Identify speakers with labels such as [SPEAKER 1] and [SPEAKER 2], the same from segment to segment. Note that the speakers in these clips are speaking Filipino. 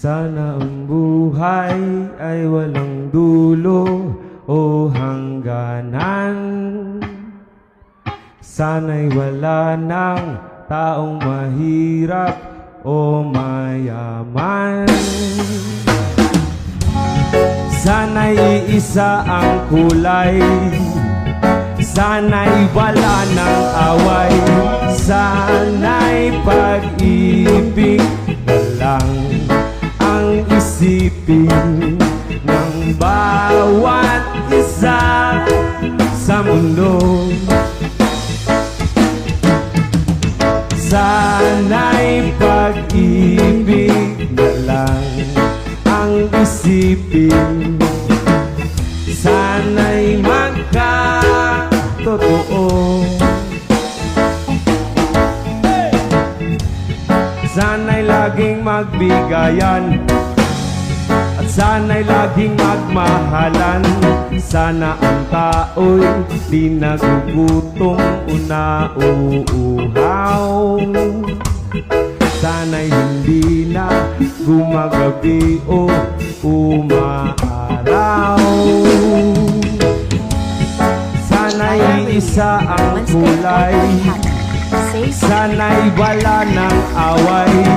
[SPEAKER 1] Sana ang buhay ay walang dulo o hangganan. Sana'y wala ng taong mahirap o mayaman. Sana'y isa ang kulay. Sana'y wala ng away. Sana'y pag-ibig isipin ng bawat isa sa mundo. Sana'y pag-ibig na lang ang isipin. Sana'y magkatotoo. Sana'y laging magbigayan sana'y laging magmahalan. Sana ang tao'y di nagugutom o nauuhaw Sana'y hindi na gumagabi o umaaraw. Sana'y isa ang kulay. Sana'y wala ng away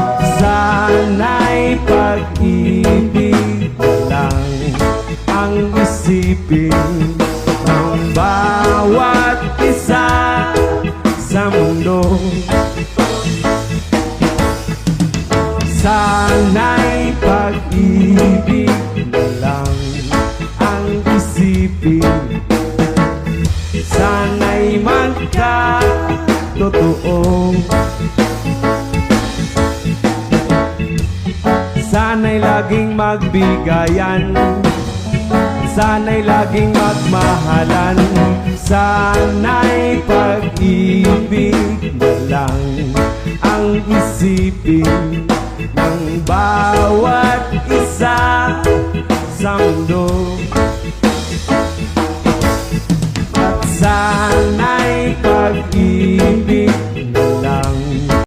[SPEAKER 1] Sana'y pag-ibig lang ang isipin. Sana'y magka-totoo. Sana'y laging magbigayan. Sana'y laging magmahalan. Sana'y pag-ibig ng bawat isa sa mundo